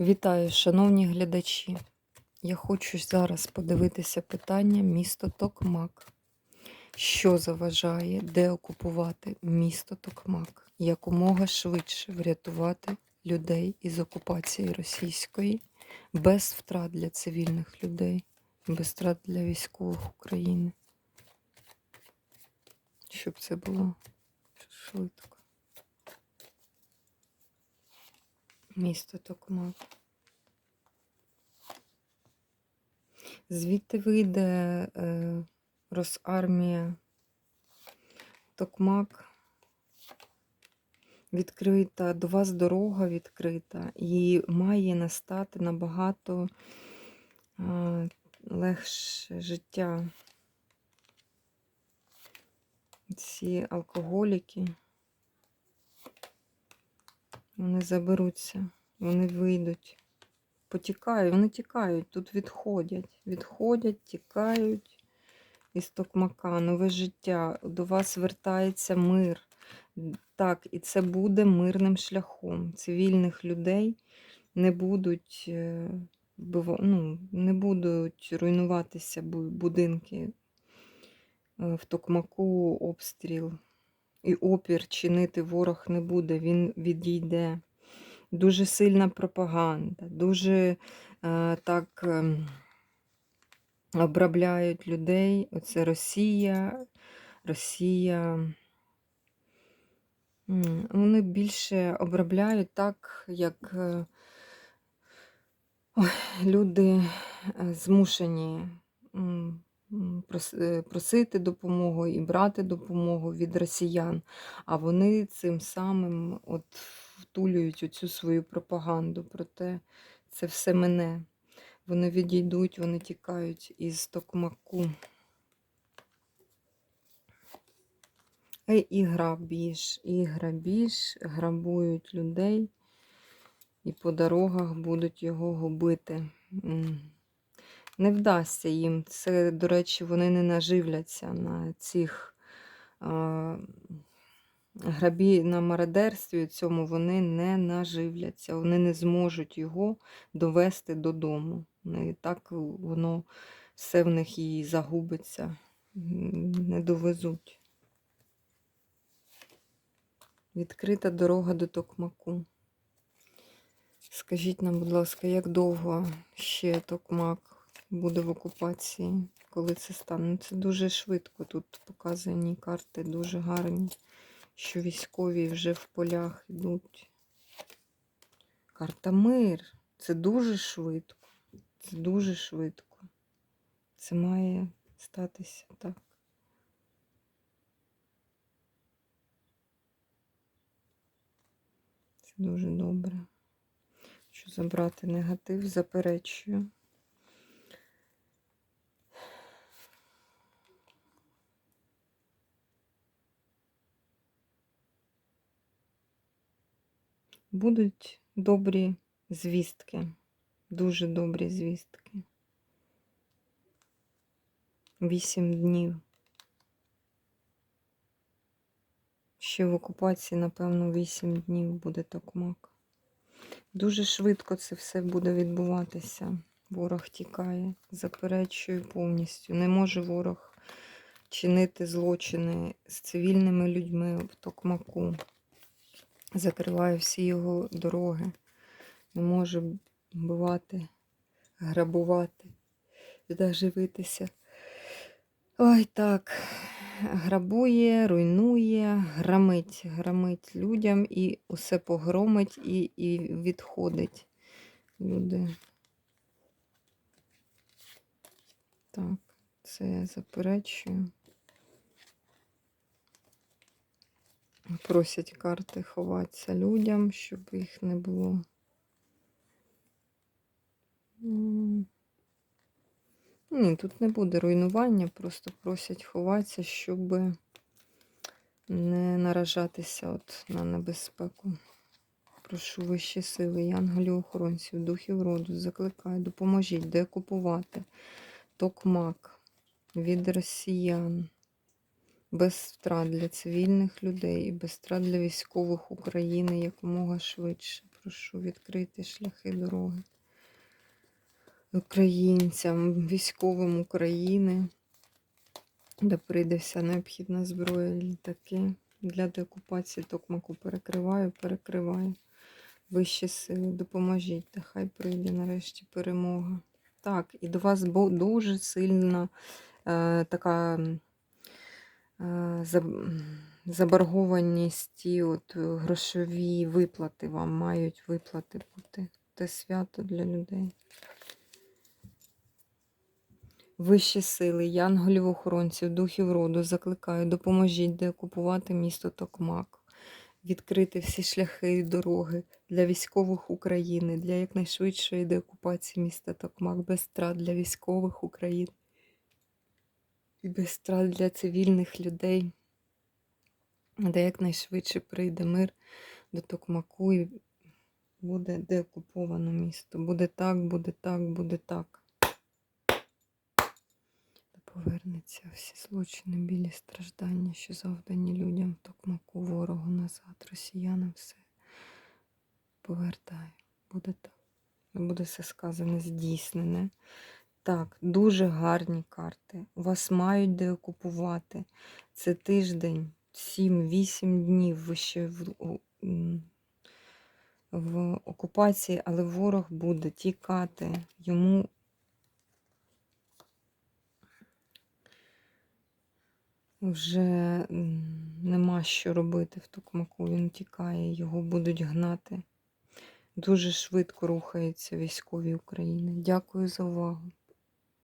Вітаю, шановні глядачі. Я хочу зараз подивитися питання місто Токмак. Що заважає деокупувати місто Токмак? Якомога швидше врятувати людей із окупації російської без втрат для цивільних людей, без втрат для військових України. Щоб це було швидко. Місто Токмак. Звідти вийде е, Росармія Токмак. Відкрита, до вас дорога відкрита і має настати набагато е, легше життя. Ці алкоголіки, вони заберуться, вони вийдуть потікають, вони тікають, тут відходять. Відходять, тікають із токмака, нове життя. До вас вертається мир. Так, і це буде мирним шляхом. Цивільних людей не будуть е, ну, не будуть руйнуватися будинки е, в токмаку обстріл. І опір чинити ворог не буде, він відійде дуже сильна пропаганда, дуже е, так е, обробляють людей. Оце Росія, Росія. Вони більше обробляють так, як е, люди е, змушені просити допомогу і брати допомогу від росіян, а вони цим самим от втулюють оцю свою пропаганду. Проте це все мене. Вони відійдуть, вони тікають із токмаку. І грабіж, і грабіж, грабують людей, і по дорогах будуть його губити. Не вдасться їм. Це, до речі, вони не наживляться на цих грабі на мародерстві цьому вони не наживляться, вони не зможуть його довести додому. І так воно все в них і загубиться, не довезуть. Відкрита дорога до Токмаку. Скажіть нам, будь ласка, як довго ще Токмак буде в окупації, коли це стане? Це дуже швидко. Тут показані карти, дуже гарні що військові вже в полях йдуть. Карта мир. Це дуже швидко. Це дуже швидко. Це має статися так. Це дуже добре. Що забрати негатив, заперечую. Будуть добрі звістки, дуже добрі звістки. Вісім днів. Ще в окупації, напевно, вісім днів буде токмак. Дуже швидко це все буде відбуватися. Ворог тікає, заперечую повністю. Не може ворог чинити злочини з цивільними людьми в токмаку закриває всі його дороги, не може вбивати, грабувати, живитися. Ой так, грабує, руйнує, грамить, грамить людям і усе погромить і, і відходить. Люди. Так, це я заперечую. Просять карти ховатися людям, щоб їх не було. Ні, тут не буде руйнування, просто просять ховатися, щоб не наражатися от на небезпеку. Прошу вищі сили, янголів охоронців, духів роду, закликаю, допоможіть, де купувати токмак від росіян без втрат для цивільних людей і без втрат для військових України якомога швидше. прошу відкрити шляхи дороги українцям, військовим України, де прийде вся необхідна зброя, літаки. Для деокупації Токмаку перекриваю, перекриваю. Вищі сили, допоможіть, та хай прийде нарешті перемога. Так, і до вас дуже сильна е, така е, заборгованість, і от е, грошові виплати вам мають виплати бути. Те свято для людей. Вищі сили, янголів охоронців, духів роду закликаю, допоможіть деокупувати місто Токмак, відкрити всі шляхи і дороги для військових України, для якнайшвидшої деокупації міста Токмак, без страт для військових України і без страт для цивільних людей, де якнайшвидше прийде мир до Токмаку і буде деокуповано місто. Буде так, буде так, буде так. Та повернеться всі злочини, білі страждання, що завдані людям в Токмаку, ворогу назад, росіянам все повертає. Буде так. Буде все сказане, здійснене. Так, дуже гарні карти. Вас мають де окупувати. Це тиждень, 7-8 днів ви ще в, в окупації, але ворог буде тікати. Йому вже нема що робити в Токмаку. Він тікає, його будуть гнати. Дуже швидко рухаються військові України. Дякую за увагу.